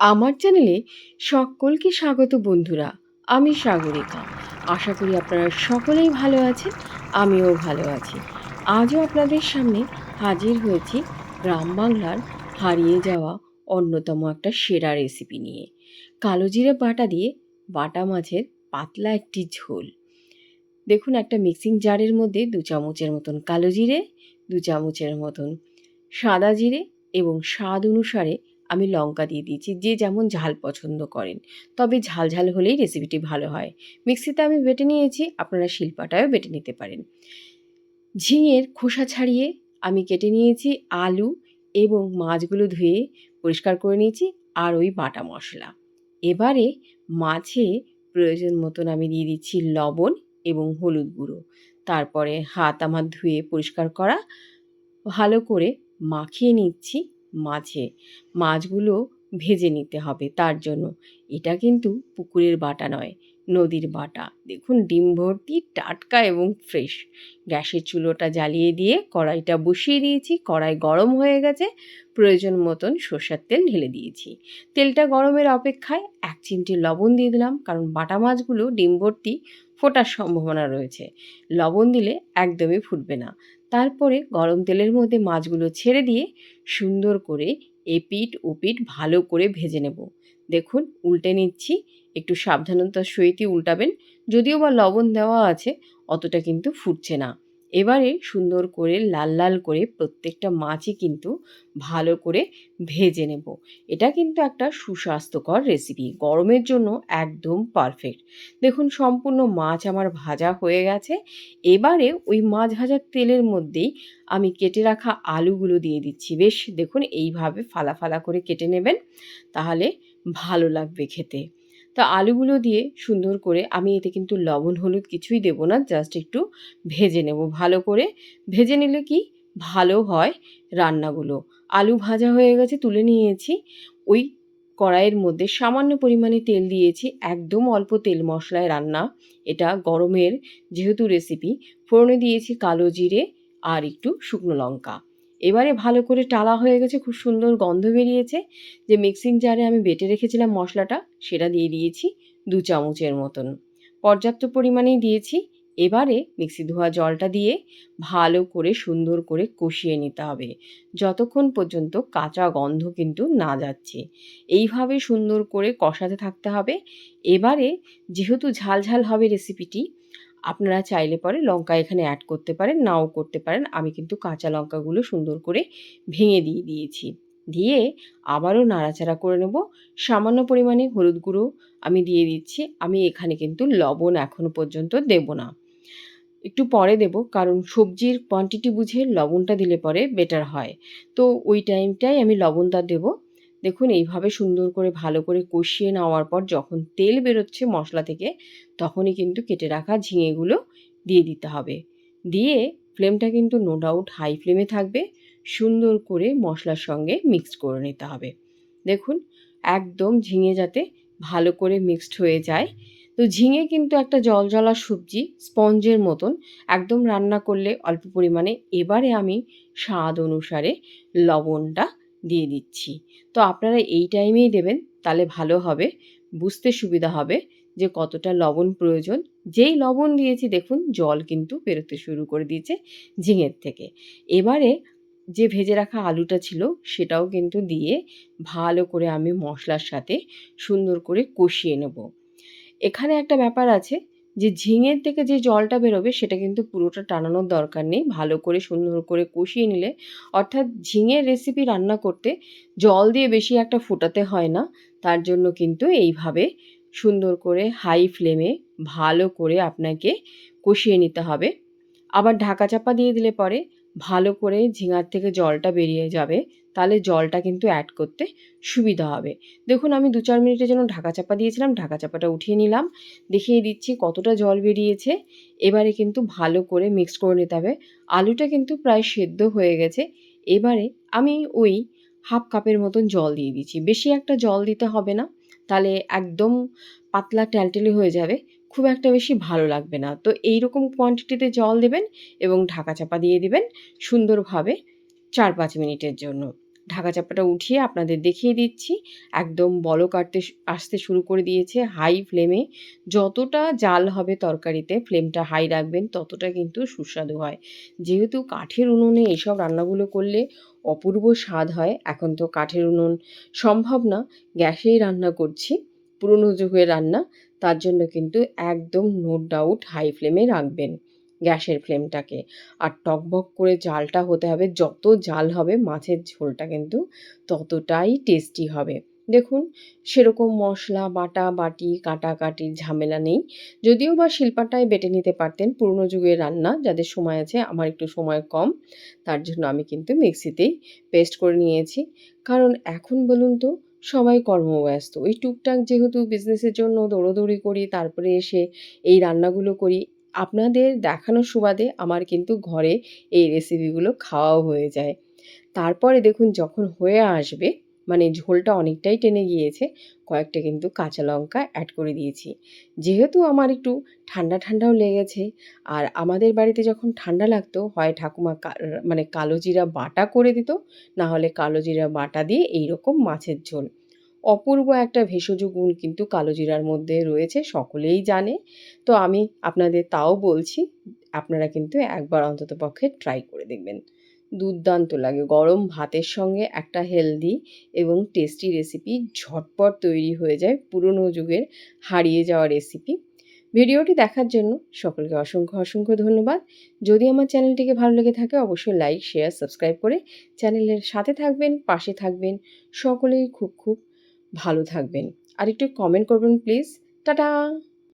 আমার চ্যানেলে সকলকে স্বাগত বন্ধুরা, আমি সাগরিকা। আশা করি আপনারা সকলেই ভালো আছেন, আমিও ভালো আছি। আজও আপনাদের সামনে হাজির হয়েছি গ্রাম বাংলার হারিয়ে যাওয়া অন্যতম একটা সেরা রেসিপি নিয়ে। কালো জিরে বাটা দিয়ে বাটা মাছের পাতলা একটি ঝোল। দেখুন একটা মিক্সিং জারের মধ্যে দু চামচের মতন কালো জিরে, দু চামচের মতন সাদা জিরে এবং স্বাদ অনুসারে আমি লঙ্কা দিয়ে দিয়েছি, যে যেমন ঝাল পছন্দ করেন। তবে ঝাল ঝাল হলেই রেসিপিটি ভালো হয়। মিক্সিতে আমি বেটে নিয়েছি, আপনারা শিল্পাটায়ও বেটে নিতে পারেন। ঝিঙের খোসা ছাড়িয়ে আমি কেটে নিয়েছি আলু এবং মাছগুলো ধুয়ে পরিষ্কার করে নিয়েছি আর ওই বাটা মশলা। এবারে মাছে প্রয়োজন মতন আমি দিয়ে দিচ্ছি লবণ এবং হলুদ গুঁড়ো। তারপরে হাত আমার ধুয়ে পরিষ্কার করা, ভালো করে মাখিয়ে নিচ্ছি। মাছে মাছগুলো ভেজে নিতে হবে তার জন্য। এটা কিন্তু পুকুরের বাটা নয়, নদীর বাটা। দেখুন, ডিম ভর্তি, টাটকা এবং ফ্রেশ গ্যাসের চুলোটা জ্বালিয়ে দিয়ে কড়াইটা বসিয়ে দিয়েছি। কড়াই গরম হয়ে গেছে। প্রয়োজন মতন সর্ষের তেল ঢেলে দিয়েছি। তেলটা গরমের অপেক্ষায় এক চিমটি লবণ দিয়ে দিলাম, কারণ বাটা মাছগুলো ডিম ভর্তি ফোটার সম্ভাবনা রয়েছে। লবণ দিলে একদমই ফুটবে না। তারপরে গরম তেলের মধ্যে মাছগুলো ছেড়ে দিয়ে সুন্দর করে এপিট ওপিট ভালো করে ভেজে নেব। দেখুন, উল্টে নিচ্ছি। একটু সাবধানতার সহিতই উল্টাবেন। যদিও বা লবণ দেওয়া আছে, অতটা কিন্তু ফুটছে না। এবারে সুন্দর করে লাল লাল করে প্রত্যেকটা মাছই কিন্তু ভালো করে ভেজে নেব। এটা কিন্তু একটা সুস্বাস্থ্যকর রেসিপি গরমের জন্য একদম পারফেক্ট দেখুন, সম্পূর্ণ মাছ আমার ভাজা হয়ে গেছে। এবারে ওই মাছ ভাজার তেলের মধ্যেই আমি কেটে রাখা আলুগুলো দিয়ে দিচ্ছি। বেশ, দেখুন, এইভাবে ফালা ফালা করে কেটে নেবেন, তাহলে ভালো লাগবে খেতে। তো আলুগুলো দিয়ে সুন্দর করে আমি এতে কিন্তু লবণ, হলুদ কিছুই দেবো না জাস্ট একটু ভেজে নেব। ভালো করে ভেজে নিলে কি? ভালো হয় রান্নাগুলো। আলু ভাজা হয়ে গেছে, তুলে নিয়েছি। ওই কড়াইয়ের মধ্যে সামান্য পরিমাণে তেল দিয়েছি, একদম অল্প তেল মশলায় রান্না। এটা গরমের যেহেতু রেসিপি ফোড়নে দিয়েছি কালো জিরে আর একটু শুকনো লঙ্কা। এবারে ভালো করে টালা হয়ে গেছে, খুব সুন্দর গন্ধ বেরিয়েছে। যে মিক্সিং জারে আমি বেটে রেখেছিলাম মশলাটা, সেটা দিয়ে দিয়েছি দু চামচের মতন। পর্যাপ্ত পরিমাণেই দিয়েছি। এবারে মিক্সি ধোয়া জলটা দিয়ে ভালো করে সুন্দর করে কষিয়ে নিতে হবে। যতক্ষণ পর্যন্ত কাঁচা গন্ধ কিন্তু না যাচ্ছে। এইভাবে সুন্দর করে কষাতে থাকতে হবে। এবারে যেহেতু ঝাল ঝাল হবে রেসিপিটি আপনারা চাইলে পরে লঙ্কা এখানে অ্যাড করতে পারেন, নাও করতে পারেন। আমি কিন্তু কাঁচা লঙ্কাগুলো সুন্দর করে ভেঙে দিয়ে দিয়েছি। দিয়ে আবারও নাড়াচাড়া করে নেব। সামান্য পরিমাণে হলুদ গুঁড়ো আমি দিয়ে দিচ্ছি। আমি এখানে কিন্তু লবণ এখনও পর্যন্ত দেব না। একটু পরে দেব, কারণ সবজির কোয়ান্টিটি বুঝে লবণটা দিলে পরে বেটার হয়। তো ওই টাইমটাই আমি লবণটা দেবো। দেখুন, এইভাবে সুন্দর করে ভালো করে কষিয়ে নেওয়ার পর যখন তেল বেরোচ্ছে মশলা থেকে, তখনই কিন্তু কেটে রাখা ঝিঙেগুলো দিয়ে দিতে হবে। দিয়ে ফ্লেমটা কিন্তু নো ডাউট হাই ফ্লেমে থাকবে। সুন্দর করে মশলার সঙ্গে মিক্স করে নিতে হবে। দেখুন, একদম ঝিঙে যাতে ভালো করে মিক্সড হয়ে যায়। তো ঝিঙে কিন্তু একটা জল জলা সবজি, স্পঞ্জের মতন, একদম রান্না করলে অল্প পরিমাণে। এবারে আমি স্বাদ অনুসারে লবণটা দিয়ে দিচ্ছি। তো আপনারা এই টাইমেই দেবেন, তাহলে ভালো হবে। বুঝতে সুবিধা হবে যে কতটা লবণ প্রয়োজন। যেই লবণ দিয়েছি, দেখুন, জল কিন্তু বেরোতে শুরু করে দিয়েছে ঝিঙের থেকে। এবারে যে ভেজে রাখা আলুটা ছিল, সেটাও কিন্তু দিয়ে ভালো করে আমি মশলার সাথে সুন্দর করে কষিয়ে নেব। এখানে একটা ব্যাপার আছে যে ঝিঙের থেকে যে জলটা বেরোবে সেটা কিন্তু পুরোটা টানানোর দরকার নেই। ভালো করে সুন্দর করে কষিয়ে নিলে, অর্থাৎ ঝিঙের রেসিপি রান্না করতে জল দিয়ে বেশি একটা ফোটাতে হয় না। তার জন্য কিন্তু এইভাবে সুন্দর করে হাই ফ্লেমে ভালো করে আপনাকে কষিয়ে নিতে হবে। আবার ঢাকা চাপা দিয়ে দিলে পরে ভালো করে ঝিঙার থেকে জলটা বেরিয়ে যাবে। তাহলে জলটা কিন্তু অ্যাড করতে সুবিধা হবে। দেখুন, আমি দু চার মিনিটের জন্য ঢাকা চাপা দিয়েছিলাম, ঢাকা চাপাটা উঠিয়ে নিলাম। দেখিয়ে দিচ্ছি কতটা জল বেরিয়েছে। এবারে কিন্তু ভালো করে মিক্স করে নিতে হবে। আলুটা কিন্তু প্রায় সেদ্ধ হয়ে গেছে। এবারে আমি ওই হাফ কাপের মতন জল দিয়ে দিচ্ছি। বেশি একটা জল দিতে হবে না, তাহলে একদম পাতলা ট্যালটেলে হয়ে যাবে। খুব একটা বেশি ভালো লাগবে না। তো এই রকম কোয়ান্টিটিতে জল দেবেন এবং ঢাকা চাপা দিয়ে দেবেন সুন্দরভাবে চার পাঁচ মিনিটের জন্য। ঢাকা চাপাটা উঠিয়ে আপনাদের দেখিয়ে দিচ্ছি। একদম বলক কাটতে আসতে শুরু করে দিয়েছে হাই ফ্লেমে। যতটা জাল হবে তরকারিতে ফ্লেমটা হাই রাখবেন, ততটা কিন্তু সুস্বাদু হয়। যেহেতু কাঠের উনুনে এইসব রান্নাগুলো করলে অপূর্ব স্বাদ হয়, এখন তো কাঠের উনুন সম্ভব না। গ্যাসেই রান্না করছি, পুরনো যুগের রান্না, তার জন্য কিন্তু একদম নো ডাউট হাই ফ্লেমে রাখবেন। গ্যাসের ফ্লেমটাকে। আর টকবক করে জালটা হতে হবে, যত জাল হবে মাছের ঝোলটা কিন্তু ততটাই টেস্টি হবে। দেখুন, সেরকম মশলা, বাটা, বাটি কাটাকাটির ঝামেলা নেই। যদিও বা শিল্পাটায় বেটে নিতে পারতেন পুরনো যুগের রান্না, যাদের সময় আছে আমার একটু সময় কম, তার জন্য আমি কিন্তু মিক্সিতেই পেস্ট করে নিয়েছি। কারণ এখন বলুন তো, সবাই কর্মব্যস্ত। ওই টুকটাক যেহেতু বিজনেসের জন্য দৌড়োদৌড়ি করি, তারপরে এসে এই রান্নাগুলো করি আপনাদের দেখানোর সুবাদে আমার কিন্তু ঘরে এই রেসিপিগুলো খাওয়াও হয়ে যায়। তারপরে দেখুন যখন হয়ে আসবে মানে ঝোলটা অনেকটাই টেনে গিয়েছে, কয়েকটা কিন্তু কাঁচা লঙ্কা অ্যাড করে দিয়েছি। যেহেতু আমার একটু ঠান্ডা ঠান্ডাও লেগেছে, আর আমাদের বাড়িতে যখন ঠান্ডা লাগতো, হয় ঠাকুমা মানে কালো জিরা বাটা করে দিত, না হলে কালো জিরা বাটা দিয়ে এই রকম মাছের ঝোল। অপূর্ব একটা ভেষজ গুণ কিন্তু কালোজিরার মধ্যে রয়েছে, সকলেই জানে। তো আমি আপনাদের তাও বলছি, আপনারা কিন্তু একবার অন্তত পক্ষে ট্রাই করে দেখবেন। দুর্দান্ত লাগে। গরম ভাতের সঙ্গে একটা হেলদি এবং টেস্টি রেসিপি ঝটপট তৈরি হয়ে যায়। পুরনো যুগের হারিয়ে যাওয়া রেসিপি ভিডিওটি দেখার জন্য সকলকে অসংখ্য অসংখ্য ধন্যবাদ। যদি আমার চ্যানেলটিকে ভালো লেগে থাকে, অবশ্যই লাইক শেয়ার সাবস্ক্রাইব করে চ্যানেলের সাথে থাকবেন, পাশে থাকবেন। সকলেই খুব খুব ভালো থাকবেন। আর একটু কমেন্ট করবেন প্লিজ টাটা!